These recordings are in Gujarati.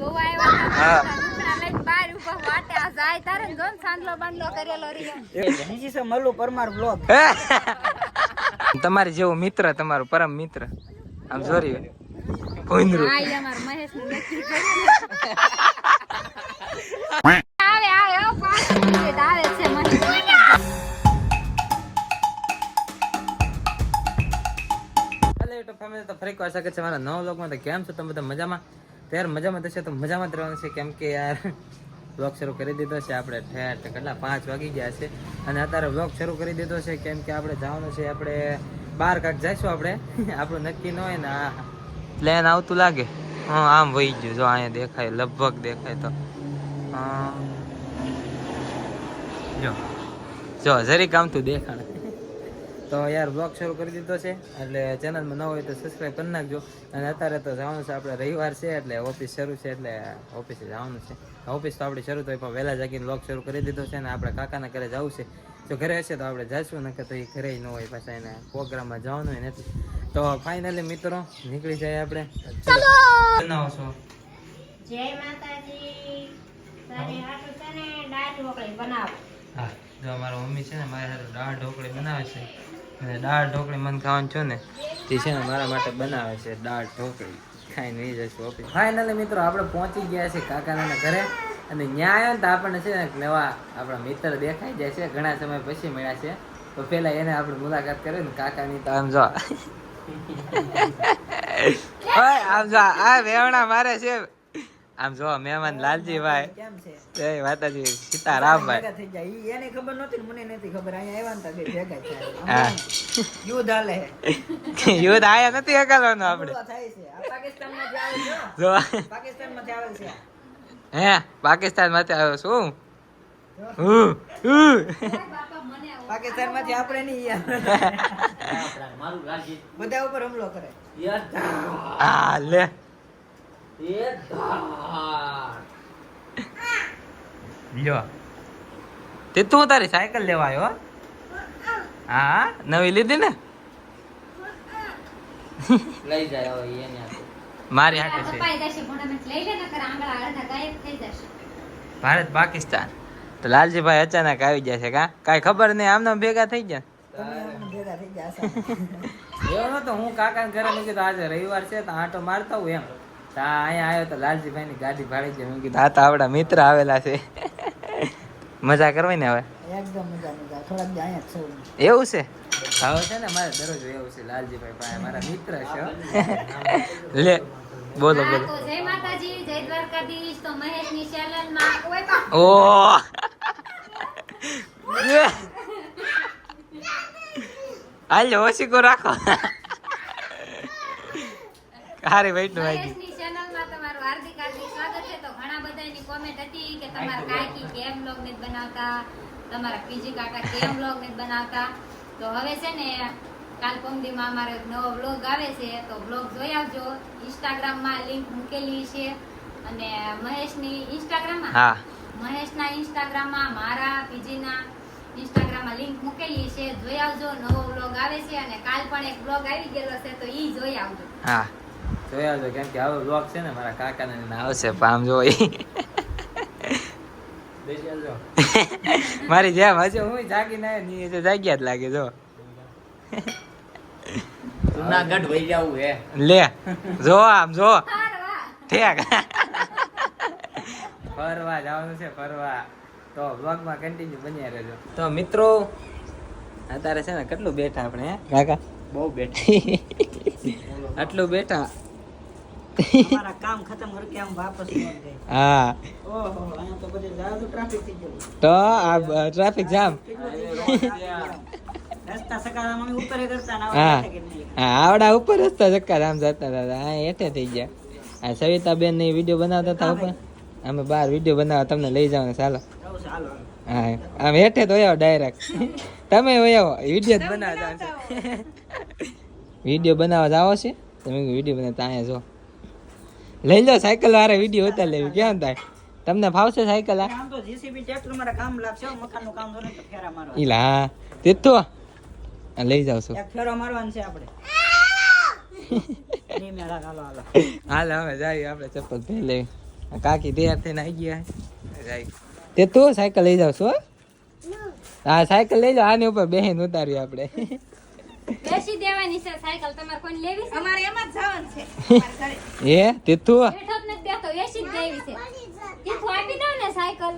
જોવા આવ્યા હા. તમારી જેવું મિત્ર તમારો પરમ મિત્ર. આમ સોરી તો ફરી વાર શકે છે મારા નવ લોકમાં તો કેમ છો તમે બધા? મજામાં? યાર મજામાં થશે તો મજામાં જ રહેવાનું છે. કેમ કે યાર વ્લોગ શરૂ કરી દીધો છે આપણે ઠેઠ કેટલા? પાંચ વાગી ગયા છે. અને અત્યારે વ્લોગ શરૂ કરી દીધો છે, કેમ કે આપણે જવાનું છે, આપણે બાર કાંક જઈશું આપણે. આપણું નક્કી ન હોય ને, આ પ્લેન આવતું લાગે. હા, આમ વહી ગયું. જો, અહીંયા દેખાય, લગભગ દેખાય તો. જો. જો જરીક આમતું દેખાણ તો યાર બ્લોગ શરૂ કરી દીધો છે એટલે ચેનલમાં ન હોય તો સબસ્ક્રાઈબ કરી નાખજો. અને અત્યારે તો જવાનું છે આપણે રવિવાર છે એટલે ઓફિસ શરૂ છે એટલે ઓફિસે જવાનું છે. ઓફિસ તો આપણી શરૂ થઈ પણ વહેલા જાગીને બ્લોગ શરૂ કરી દીધો છે અને આપણે કાકાના ઘરે જવું છે. જો ઘરે હશે તો આપણે જઈશું નકર તો એ ઘરે ન હોય પાછા એને પ્રોગ્રામમાં જવાનું હોય નથી. તો ફાઇનલી મિત્રો નીકળી જાય આપણે. બનાવો છો? જય માતાજી. તારે હાટુ છે ને દાળ ઢોકળી બનાવ. હા જો અમારા મમ્મી છે ને મારી સાથે દાળ ઢોકળી બનાવે છે. અને દાળ ઢોકળી મને ખાવાનું છો ને તે છે ને મારા માટે બનાવે છે દાળ ઢોકળી. ખાઈને નહીં જશું ઓફિસ. ફાઇનલી મિત્રો આપણે પહોંચી ગયા છે કાકાના ઘરે. અને ત્યાં આવ્યા ને તો આપણને છે ને નવા આપણા મિત્ર દેખાઈ જાય છે. ઘણા સમય પછી મળ્યા છે. તો પેલા એને આપણે મુલાકાત કરી ને કાકાની તો. આમ જો. આમ જો. આ વેવણા મારે છે. આમ જો મહેમાન લાલજીભાઈ કેમ છે? જય માતાજી સીતારામ ભાઈ થઈ જાય એને ખબર નહોતી મને નથી ખબર. અહીંયા આવ્યા ને બે ભેગા થયા. હા. યુદ્ધ હાલે. યુદ્ધ આયા નથી હકાલવાનું આપણે. પાકિસ્તાન થાય છે. આ પાકિસ્તાનમાં જે આવે છે જો. પાકિસ્તાનમાંથી આવે છે. હે પાકિસ્તાનમાંથી આવ્યો છું? હું હું. પાકિસ્તાનમાંથી આપણે નહીં બધા ઉપર હુમલો કરે. આ લે. લ્યો. તે તું તારી સાયકલ લેવા આવ્યો હા? નવી લીધી ને? લઈ જાય મારી હાટે છે. કપાઈ જશે પણ અમે લઈ લે નકર આંગળા અડધા ગાયબ થઈ જશે. ભારત પાકિસ્તાન. તો લાલજીભાઈ અચાનક આવી જાય છે કા? કઈ ખબર નહીં આમને આમ ભેગા થઈ ગયા? આમ ભેગા થઈ ગયા આસામ. એવો નતો હું કાકા ઘરે મૂકી તો આજે રવિવાર છે તો આંટો મારતા હું એમ. તો અહીંયા આવ્યો તો લાલજીભાઈ ની ગાડી ભાડી છે. મેં કીધું તો આપણા મિત્ર આવેલા છે. મજા કરવી ને હવે? એકદમ મજા મજા. થોડાક અહીંયા જ છું. એવું છે? હવે છે ને મારે દરરોજ એવું છે લાલજીભાઈ પાસે મારા મિત્ર છે. લે બોલો બોલો. જય માતાજી જય દ્વારકાધીશ તો મહેશની ચેનલમાં કોઈ પણ ઓ! હાલ ઓશીકો રાખો. હારી વેઇટનું આવી મહેશની ચેનલમાં તમારું હાર્દિક હાર્દિક સ્વાગત છે તો ઘણા બધાની કોમેન્ટ હતી કે તમારા કાકી કેમ બ્લોગ નથી બનાવતા? તમારા પીજી કાકા કેમ બ્લોગ નથી બનાવતા? તો હવે છે ને કાલ કોમદીમાં અમારો એક નવો બ્લોગ આવે છે તો બ્લોગ જોઈ આવજો. ઇન્સ્ટાગ્રામમાં લિંક મૂકેલી છે. અને મહેશની ઇન્સ્ટાગ્રામમાં હા. મહેશના ઇન્સ્ટાગ્રામમાં મારા પીજીના ઇન્સ્ટાગ્રામમાં લિંક મૂકેલી છે. જોઈ આવજો નવો બ્લોગ આવે છે અને કાલ પણ એક બ્લોગ આવી ગયેલો છે તો ઈ જોઈ આવજો. હા. જોઈ આવજો કેમ કે આવો બ્લોગ છે ને મારા કાકાને આવશે પામ જો મારી જેમ હજુ હું જાગી ના ની તો જાગ્યા જ લાગે જો. જુનાગઢ વહી જવું હે. લે જો આમ જો. ફરવા. ઠેક. ફરવા જવાનું છે ફરવા. તો બ્લોગમાં કન્ટિન્યુ બન્યા રહેજો. તો મિત્રો અત્યારે છે ને કેટલું બેઠા આપણે હે? કાકા? બહુ બેઠા. આટલું બેઠા. અમારા કામ ખતમ કરી આમ વાપસ હા. ઓહો અહીંયા તો બધે જાજુ ટ્રાફિક થઈ ગયું. તો આ ટ્રાફિક જામ. રસ્તા સકારામાં અમે ઉપર કરતા ના હા. આવડે કે નહીં? હા આવડા ઉપર રસ્તા ચક્કર આમ જતા હતા. હા હેઠે થઈ ગયા. આ સવિતાબેનની વીડિયો બનાવતા હતા ઉપર. અમે બહાર વીડિયો બનાવવા તમને લઈ જવાનું ચાલો. હાલો હાલો. હા આમ હેઠે તો આવ્યો ડાયરેક્ટ તમે આવ્યો વીડિયો જ બનાવવા જાવ વીડિયો બનાવવા જાવો છે? તમે વીડિયો બનાવતા અહીંયા જો. લઈ લો સાયકલ વાળા વીડિયો ઉતાર લેવી. કેમ થાય? તમને ફાવશે સાયકલ આ? તો જીસીબી ટ્રેક્ટર મારા કામ લાગશે મકાનનું કામ જોને તો ફેરા મારવા. ઈલા તે તો લઈ જાવ છો. એક ફેરો મારવાનો છે આપણે. હાલો હવે જાય આપણે ચપ્પલ પહેરી લેવી કાકી તૈયાર થઈને આવી ગયા જાય. તે તો સાયકલ લઈ જાવ છો હા? સાયકલ લઈ જાવ આની ઉપર બેહીને ઉતાર્યું આપણે. બેસી દેવાની છે સાયકલ તમારે કોઈને લેવી છે? અમારે એમાં જ જવાનું છે. એ તે તું બેઠો જ નથી બેઠો બેસી જ દેવી છે. તીથું આપી દઉં ને સાયકલ.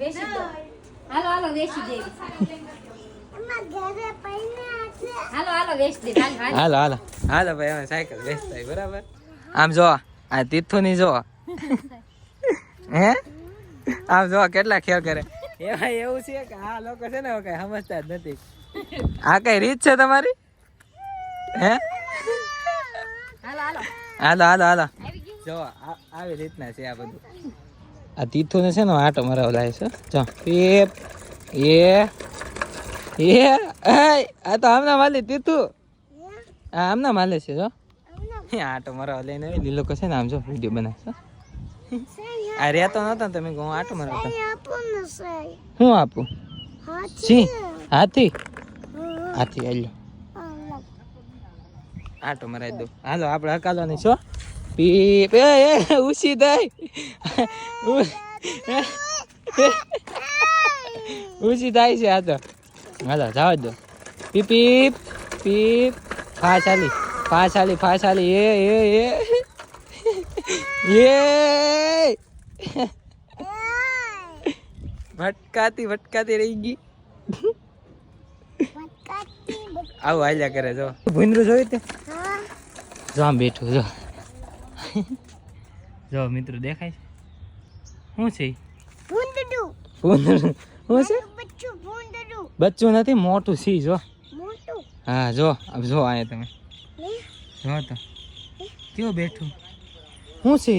બેસી દો. હાલો હાલો બેસી દેવી હાલો હાલો બેસી દે. હાલ હાલ. હાલો હાલો. હાલો ભાઈ અમે સાયકલ બેસતા બરાબર? આમ જો આ તીથું ની જો હે? આમ જો કેટલા ખેલ કરે. એવા એવું છે કે આ લોકો છે ને કઈ સમજતા જ નથી. આ કઈ રીત છે તમારી? હે? હાલો હાલો હાલો. જો આ આવી રીતના છે આ બધું. આ તીથુને છે ને આટો મરાવ લાવે છે. જો એ એ એ આ તો આમના માલે તીથું. આ આમના માલે છે જો. આટો મરાવ લઈને લીલો છે ને આમ જો વીડિયો બનાવશો આ રહેતો નતો તમે હું આટો મરાવતા. હું આપું? સી હાથી. હાથી હાલ્યો આટો મરાવી દઉં. હાલો, આપણે હકાલવાની છો પીપ એ એ ઉસી દઈ. ઉસી થાય છે આ તો. હાલો, જાવ દો. પીપ પીપ પીપ. ફા ચાલી ફા ચાલી ફા ચાલી એ એ એ. એ. ભટકાતી ભટકાતી રહી ગઈ. આવું હાલ્યા કરે જો. ભૂંદરું જોયું તે? જો આમ બેઠું જો. જો મિત્રો દેખાય છે? શું છે? ભૂંદરું શું છે? બચ્ચું નથી મોટું સી જો. હા જો. જો આયા તમે. જો તો. કયો બેઠું? શું છે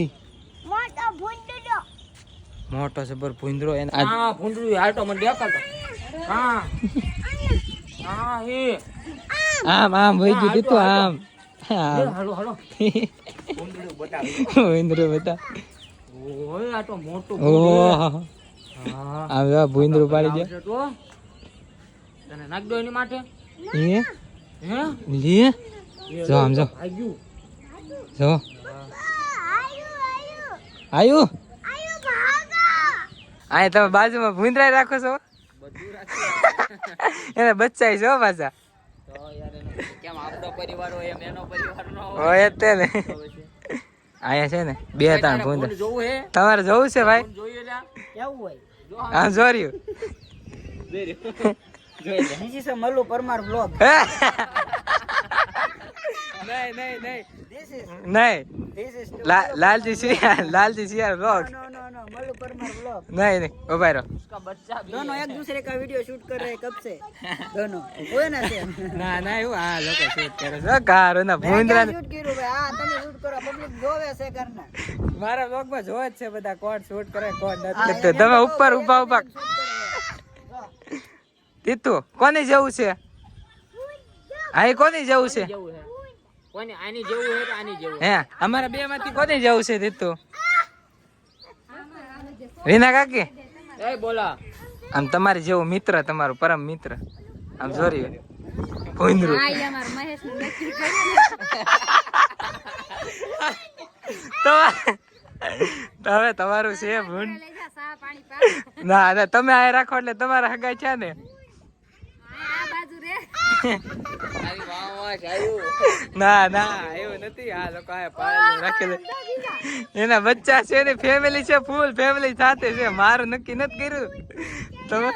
મોટો છે પર ભૂંદરો એને આ- ભૂંદરું હાલતો મને દેખાડતો હા. આમ આમ વહી ગયું તું આમ. હાલો હાલો. ભૂંદરું બતા ઓય આ તો મોટું ઓહ. હા. આમ પાડી દે. તને નાખ દો એની માટે. એ હે? લે. જો આમ જો. આવ્યું જો. આયુ? આય તમે બાજુમાં ભૂંદરાય રાખો છો? એને બચ્ચા છો પાછા. તો યાર એનો કેમ આપણો પરિવાર હોય એમ એનો પરિવાર નો હોય હોય જ તે ને તો પછી. અહીંયા છે ને બે ત્રણ હે. તમારે જોવું છે ભાઈ જો જોર્યું પરમાર vlog. નહીં નહીં નહીં. નહીં. this is to લા- Lalji Siya Lalji Siya blog no no no Mallu Parmar vlog. નહીં નહીં ઉભા રહો उसका बच्चा भी दोनों एक दूसरे का वीडियो शूट कर रहे हैं कब से दोनों हुए ना से ના ના એવું આ લોકો શૂટ કરે છે કારો ના ભૂંદરા શૂટ કર્યું ભાઈ હા તમે શૂટ કરો પબ્લિક જોવે છે કરના મારા બ્લોગ માં જોવે જ છે બધા કોણ શૂટ કરે કોણ હા, નથી એમ તો તમે તો ઉપર બહુ ઉભા ઉભા shoot કરે છે. તીતુ કોની જેવું છે આ એ કોની જેવું છે જેવું હે કોની આની જેવું હે કે આની જેવું. હે અમારા બે માંથી કોને જવું છે તીતુ રીના કાકી? એ બોલા. આમ તમારી જેવું મિત્ર તમારું પરમ મિત્ર. આમ સોરી ભોઈન્દ્રુ આ નક્કી કર્યું તો તો હવે તમારું છે ભૂંડ. ને લઈ જા સા પાણી પા ના ના તમે આ રાખો એટલે તમારા હગા છે ને આ બાજુ રે આવી વાહ વાહ જાયું ના ના એવું નથી. આ લોકો રાખેલું એના બચ્ચા છે ને ફેમિલી છે ફૂલ ફેમિલી સાથે છે. મારું નક્કી નથી કર્યું. તમે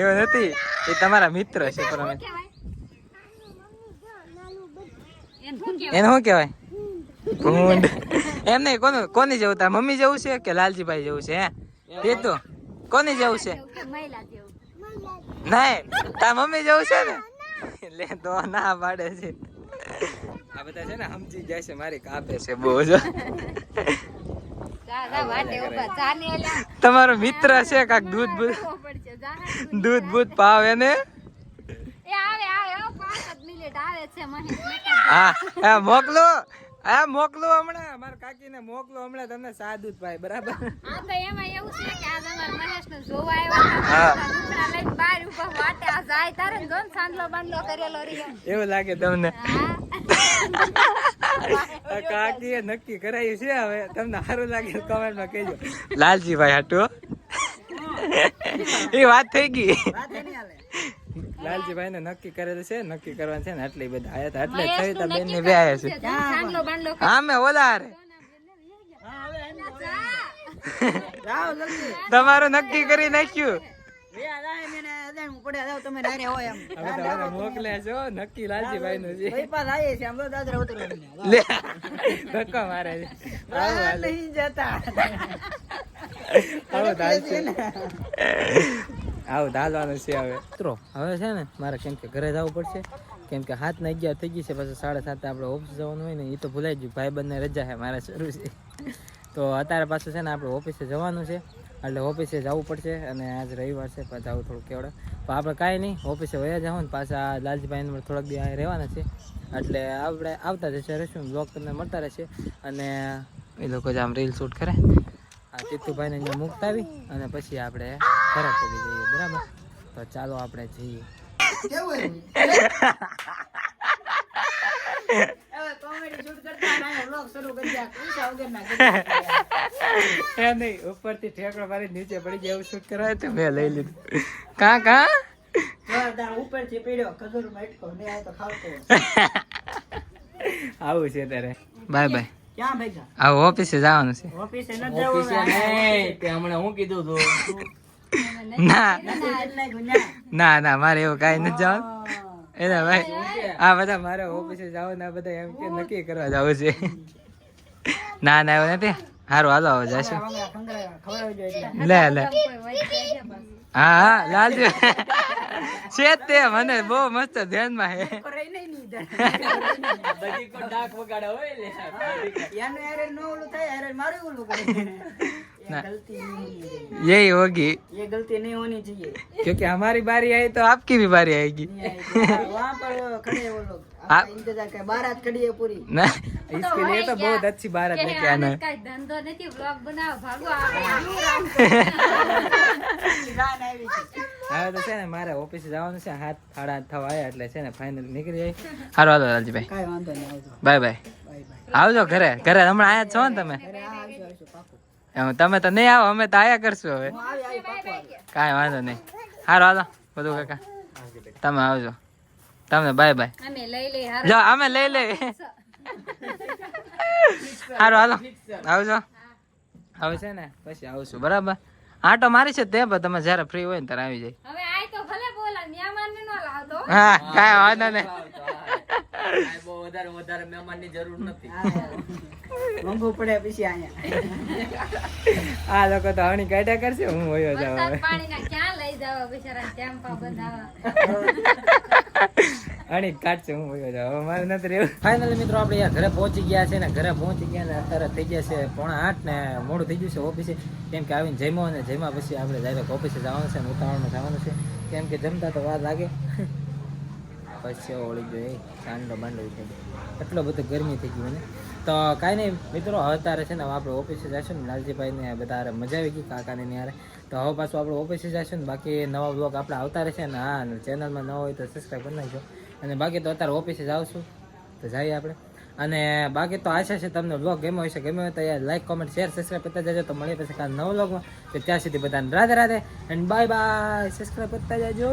એવું નથી. એ તમારા મિત્ર છે પરમ એને શું કહેવાય? એને ભૂંડ. એમ નહીં કોનું કોની જેવું? તાર મમ્મી જેવું છે કે લાલજીભાઈ જેવું છે હે? એ તો. કોની જેવું છે? મહિલા જેવું. નહીં તાર મમ્મી જવું છે ને? લે તો ના પાડે છે. આ બધા છે ને સમજી જાય છે મારી કાપે છે બહુ જ. તમારો મિત્ર છે કાક દૂધ બૂધ. દૂધ બૂધ પાવે ને? હા આવે આવે હો, પાંચ હા મોકલો હમણાં. મારા કાકીને મોકલો હમણાં તમને સાદું જ ભાઈ બરાબર? હા તો એમાં એવું છે કે આજ મહેશનું જોવા આવ્યા હા. દુખડા લઈને બહાર વાટે આ જાય તારે ગમ સાંદલો સાંડલો કરેલો રહ્યો. એવું લાગે તમને. કાકીએ નક્કી કરાયું છે હવે. તમને સારું લાગે કમેન્ટમાં કહેજો. લાલજીભાઈ હાટુ એ વાત થઈ ગઈ. લાલજીભાઈ ને નક્કી કરેલું છે નક્કી કરવાનું છે ને એટલે બધા આયા હતા એટલે થઈ તા બેન ને બે આયા છે હા મેં ઓલા તમારું નક્કી કરી નાખ્યું. ધક્કો મારે છે. આવું હાલે. નહીં જતા આવું ચાલશે આવું ચાલવાનું છે હવે. મિત્રો, હવે છે ને મારે કેમ કે ઘરે જવું પડશે. કેમ કે હાથ ને અગિયાર થઈ ગઈ છે, પછી સાડા સાતે આપણે ઓફિસ જવાનું હોય ને એ તો ભૂલાઈ ગયું. ભાઈ બંને રજા છે, મારે શરૂ છે. તો અત્યારે પાછું છે ને આપણે ઓફિસે જવાનું છે, એટલે ઓફિસે જવું પડશે અને આજ રવિવાર છે, પણ જવું થોડું કેવડે. પણ આપણે કાંઈ નહીં, ઓફિસે વયા જવું ને, પાછા લાલજીભાઈને થોડાક દી અહીં રહેવાના છે. એટલે આપણે આવતા જશે, રહીશું બ્લોગ તમને મળતા રહેશે. અને એ લોકો જ આમ રીલ શૂટ કરે. આ ચિત્તુભાઈને અહીંયા મૂકતા આવી અને પછી આપણે ખરાબ પડી જઈએ. બરાબર. તો ચાલો આપણે જઈએ. હવે કોમેડી શૂટ કરતા અને અહીંયા vlog શરૂ કરી દે પૈસા વગરના કરી એ નહીં ઉપરથી ઠેકડો મારી નીચે પડી જાય શૂટ કરવા તો મેં લઈ લીધું. કા કા? ઉપરથી પીડ્યો ખજૂર મટકો ને આ તો ખાવતો આવું છે તારે બાય બાય. ક્યાં ભેગા? આવું ઓફિસે જવાનું છે. ઓફિસે ન જવું હમણાં હું કીધું તું? ના. ના ના મારે એવું કાંઈ નથી જવાનું. એટલે ભાઈ આ બધા મારે ઓફિસે જવાનું ને આ બધા એમ કે નક્કી કરવા જવું છે. ના ના એવું નથી. સારું હાલો આવો જશું. લે લે. હા હા લાલજી. છે તે મને બહુ મસ્ત ધ્યાનમાં હે રહી નહીં ની ઈધર. બધી કોઈ ડાક વગાડે હોય લે યાનું યારે ઓલું થાય યારે મારું ઓલું કરે ये गलती नहीं होनी चाहिए यही होगी ये गलती नहीं होनी चाहिए क्योंकि हमारी बारी आई तो आपकी भी बारी आएगी नहीं आएगी। हाँ, वहाँ पर वो खड़े हैं वो लोग आपका इंतजार कर बारात खड़ी है पूरी ना इसके लिए तो बहुत अच्छी बारात કે लेके आना આને है કાંઈ ધંધો નથી vlog બનાવો ભાગો આપણે આનું રામ गान આવી છે હવે તો છે ને મારે ઓફિસે જવાનું છે હાથ સાડા આઠ થવા આવ્યા એટલે છે ને ફાઇનલ નીકળી જાય સારું હાલો લાલજીભાઈ કાંઈ વાંધો નહીં આવજો બાય બાય બાય બાય આવજો ઘરે ઘરે હમણાં આયા જ છો ને તમે એમ તમે તો નહીં આવો અમે તો આયા કરશું હવે. કાંઈ વાંધો નહીં. સારું હાલો. બધું કાકા. તમે આવજો. તમને બાય બાય. અમે લઈ લઈ હાર. જો અમે લઈ લઈ. સારું હાલો. આવજો. હવે છે ને પછી આવશું. બરાબર? આટો મારી છે તે પણ તમે જ્યારે ફ્રી હોય ને ત્યારે આવી જાય. હવે આય તો ભલે બોલા મહેમાન ને નો લાવતો હા કાંઈ વાંધો નહીં. બહુ વધારે વધારે મહેમાનની જરૂર નથી મોંઘું પડે પછી અહીંયા આ લોકો તો હણી કાઢ્યા કરશે હું હોયો જાવ પાણીના ક્યાં લઈ જાવ બિચારા ટેમ્પા બંધાવા. હણી કાઢશે હું હોયો જાવ મારે નથી રહેવું. ફાઇનલી મિત્રો આપણે યાર ઘરે પહોંચી ગયા છે ને ઘરે પહોંચી ગયા ને અત્યારે થઈ ગયા છે પોણા આઠ ને મોડું થઈ ગયું છે ઓફિસે. કેમ કે આવીને જમ્યો અને જમ્યા પછી આપણે ડાયરેક્ટ ઓફિસે જવાનું છે ને ઉતાવળમાં જવાનું છે. કેમ કે જમતા તો વાર લાગે. પછી ઓળી જોઈએ ચાંદો બાંડો થઈ ગયો. એટલો બધો ગરમી થઈ ગઈ મને. તો કાંઈ નહીં, મિત્રો, હવે તારે છે ને આપણે ઓફિસે જઈશું ને લાલજીભાઈને બધા મજા આવી ગઈ, કાકાને ન્યારે તો હવે પાછું આપણે ઓફિસે જઈશું ને, બાકી નવા બ્લોગ આપણે આવતા રહેશે ને, હા ચેનલમાં ન હોય તો સબસ્ક્રાઈબ કરી નાખજો. અને બાકી તો અત્યારે ઓફિસે જાવશું તો જઈએ આપણે. અને બાકી તો આશા છે તમને બ્લોગ ગમ્યો હશે, ગમ્યો હોય તો યાર લાઈક કોમેન્ટ શેર સબસ્ક્રાઈબ કરતા જજો. તો મળીએ પછી કાલ નવો બ્લોગમાં તો ત્યાં સુધી બધાને Radhe Radhe and bye bye subscribe કરતા જજો.